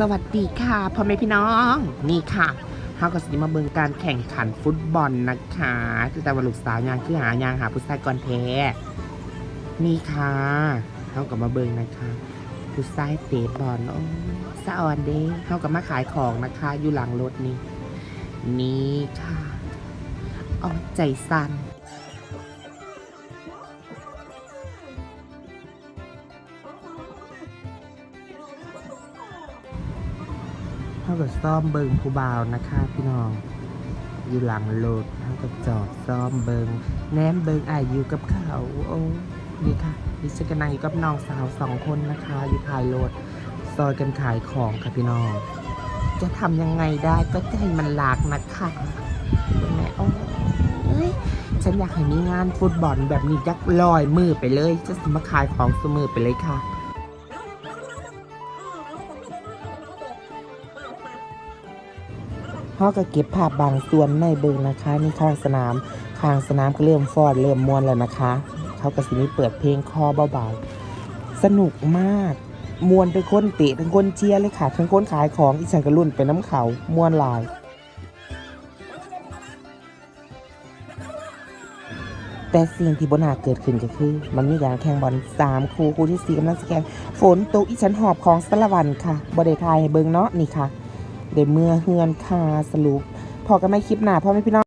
สวัสดีค่ะพ่อแม่พี่น้อง นี่ค่ะเฮาก็สิมาเบิ่งการแข่งขันฟุตบอลนะคะคือแต่ว่าลูกสาวยางคือหายางหาผู้ชายก่อนแท้นี่ค่ะเฮาก็มาเบิ่งนะคะผู้ชายเตะบอลโอ้สะออนเด้เฮาก็มาขายของนะคะอยู่หลังรถนี่นี่ค่ะเอาใจสั่น เท่ากับซ่อมเบิงผู้บ่าวนะคะพี่น้อง อยู่หลังรถเท่ากับจอดซ่อมเบิงแนมเบิงอายอยู่กับเขาโอ้นี่ค่ะดิฉันกำลังอยู่กับน้องสาวสองคนนะคะ อยู่ท้ายรถซอยกันขายของค่ะพี่น้อง จะทำยังไงได้ก็ใจมันหลากนะคะเห็นไหมโอ้เอ้ยฉันอยากให้มีงานฟุตบอลแบบนี้ยักลอยมือไปเลย จะสิมาขายของสมือไปเลยค่ะ เขาก็เก็บภาพบางส่วนในเบิงนะคะนี่ข้างสนามข้างสนามก็เริ่มฟอดเริ่มมวนแล้วนะคะเขาก็สิมีเปิดเพลงคอเบาๆสนุกมากมวนเป็นคนเตะเป็นคนเชียร์เลยค่ะเป็นคนขายของอีฉันก็รุ่นเป็นน้ำเขามวนลายแต่สิ่งที่บนหาเกิดขึ้นก็คือ มันมีการแข่งบอลสามคู่คู่ที่สี่กำลังจะแข่งฝนตกอีฉันหอบของสารวันค่ะบไดทายให้เบิงเนาะนี่ค่ะ เดี๋ยวเมื่อเฮือนคาสรุปพอกันไม่คลิปหน้าพ่อแม่พี่น้อง